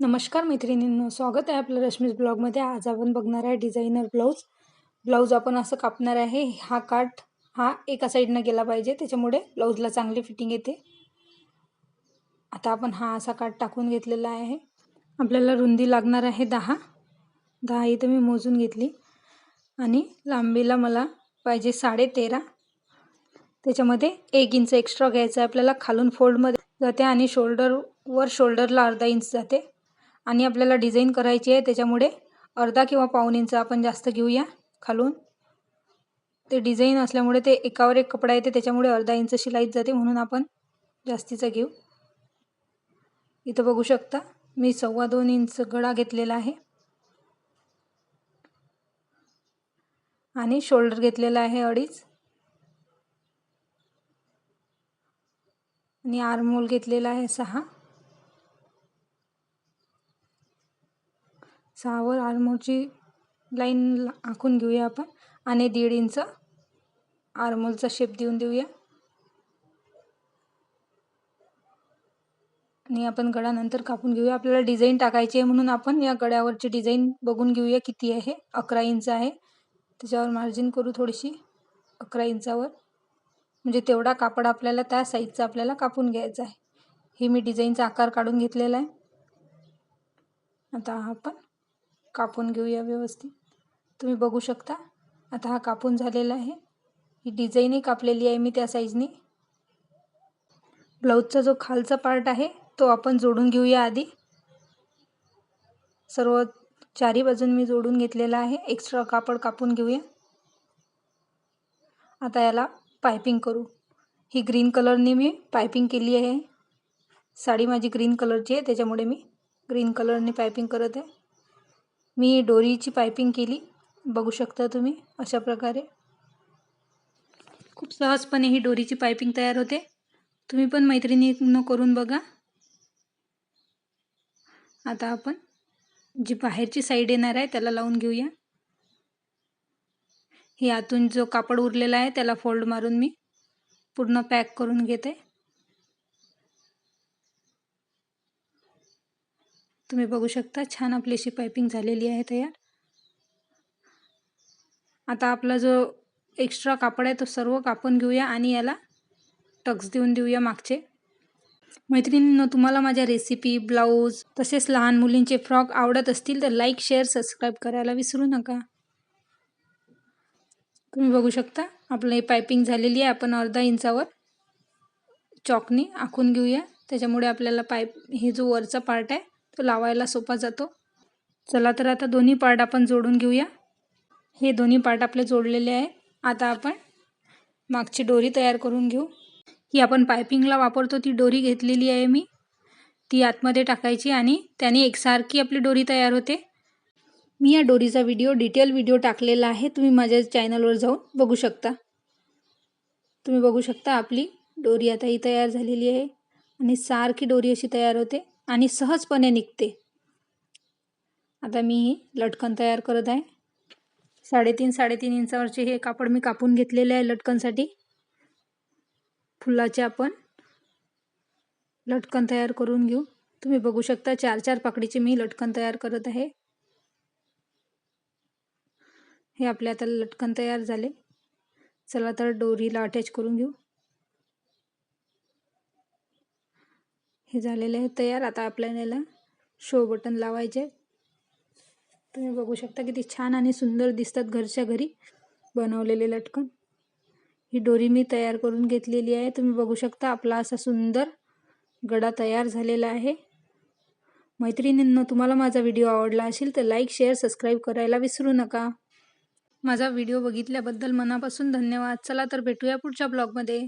नमस्कार मैत्रिणींनो स्वागत आहे आपलं रश्मीज ब्लॉगमध्ये. आज आपण बघणार आहे डिझायनर ब्लाऊज. ब्लाऊज आपण असं कापणार आहे हा काठ हा एका साईडनं गेला पाहिजे त्याच्यामुळे ब्लाऊजला चांगली फिटिंग येते. आता आपण हा असा काठ टाकून घेतलेला आहे. आपल्याला रुंदी लागणार आहे दहा. दहा इथं मी मोजून घेतली. आणि लांबीला मला पाहिजे साडे तेरा त्याच्यामध्ये एक इंच एक्स्ट्रा घ्यायचं आहे आपल्याला खालून फोल्डमध्ये जाते आणि शोल्डरवर शोल्डरला अर्धा इंच जाते. आणि आपल्याला डिझाईन करायची आहे त्याच्यामुळे अर्धा किंवा पाऊन इंच आपण जास्त घेऊया खालून. ते डिझाईन असल्यामुळे ते एकावर एक कपडा येते त्याच्यामुळे अर्धा इंच शिलाईत जाते म्हणून आपण जास्तीचं घेऊ. इथं बघू शकता मी सव्वा दोन इंच गळा घेतलेला आहे. आणि शोल्डर घेतलेला आहे अडीच. आणि आर्मोल घेतलेला आहे सहा. सहावर आर्मोलची लाईन आखून घेऊया आपण. आणि दीड इंच आरमोलचा शेप देऊन देऊया. आणि आपण गळ्यानंतर कापून घेऊया. आपल्याला डिझाईन टाकायची आहे म्हणून आपण या गळ्यावरची डिझाईन बघून घेऊया किती आहे. अकरा इंच आहे. त्याच्यावर मार्जिन करू थोडीशी. अकरा इंचावर. म्हणजे तेवढा कापड आपल्याला त्या साईजचा आपल्याला कापून घ्यायचा आहे. हे मी डिझाईनचा आकार काढून घेतलेला आहे. आता आपण कापून घेऊया व्यवस्थित. तुम्ही बघू शकता. आता हा कापून झालेला आहे. ही डिझाईनही कापलेली आहे मी त्या साईजनी. ब्लाऊजचा जो खालचा पार्ट आहे तो आपण जोडून घेऊया आधी. सर्व चारी बाजून मी जोडून घेतलेला आहे. एक्स्ट्रा कापड कापून घेऊया. आता याला पायपिंग करू. ही ग्रीन कलरने मी पायपिंग केली आहे. साडी माझी ग्रीन कलरची आहे त्याच्यामुळे मी ग्रीन कलरने पायपिंग करत आहे. मी डोरीची पायपिंग केली. बघू शकता तुम्ही अशा प्रकारे. खूप सहजपणे ही डोरीची पायपिंग तयार होते. तुम्ही पण मैत्रिणीनं करून बघा. आता आपण जी बाहेरची साईड येणार आहे त्याला लावून घेऊया. हे आतून जो कापड उरलेला आहे त्याला फोल्ड मारून मी पूर्ण पॅक करून घेते. तुम्ही बघू शकता छान आपली अशी पायपिंग झालेली आहे तयार. आता आपला जो एक्स्ट्रा कापड आहे तो सर्व कापून घेऊया आणि याला टक्स देऊन देऊया मागचे. मैत्रिणींनो तुम्हाला माझ्या रेसिपी ब्लाऊज तसेच लहान मुलींचे फ्रॉक आवडत असतील तर लाईक शेअर सबस्क्राईब करायला विसरू नका. तुम्ही बघू शकता आपलं हे पायपिंग झालेली आहे. आपण अर्धा इंचावर चॉकनी आखून घेऊया. त्याच्यामुळे आपल्याला पाईप हे जो वरचा पार्ट आहे तो लावायला सोपा जातो. चला तर आता दोन्ही पार्ट आपण जोडून घेऊया. हे दोन्ही पार्ट आपले जोडलेले आहे. आता आपण मागची डोरी तयार करून घेऊ. ही आपण पायपिंगला वापरतो ती डोरी घेतलेली आहे मी. ती आतमध्ये टाकायची आणि त्याने एकसारखी आपली डोरी तयार होते. मी या डोरीचा व्हिडिओ डिटेल व्हिडिओ टाकलेला आहे. तुम्ही माझ्या चॅनलवर जाऊन बघू शकता. तुम्ही बघू शकता आपली डोरी आता ही तयार झालेली आहे. आणि सारखी डोरी अशी तयार होते. आणि सहजपणे निघते. आता मी ही लटकन तयार करत आहे. साडेतीन साडेतीन इंचावरचे हे कापड मी कापून घेतलेले आहे लटकनसाठी. फुलाचे आपण लटकन तयार करून घेऊ. तुम्ही बघू शकता चार चार पाकडीचे मी लटकन तयार करत आहे. हे आपले आता लटकन तयार झाले. चला तर डोरीला अटॅच करून घेऊ. हे झालेले आहे तयार. आता आपल्याला याला शो बटन लावायचे तुम्ही बघू शकता किती छान आणि सुंदर दिसतात घरच्या घरी बनवलेले लटकन. ही डोरी मी तयार करून घेतलेली आहे. तुम्ही बघू शकता आपला असा सुंदर गडा तयार झालेला आहे. मैत्रिणींना तुम्हाला माझा व्हिडिओ आवडला असेल तर लाईक शेअर सबस्क्राईब करायला विसरू नका. माझा व्हिडिओ बघितल्याबद्दल मनापासून धन्यवाद. चला तर भेटूया पुढच्या ब्लॉगमध्ये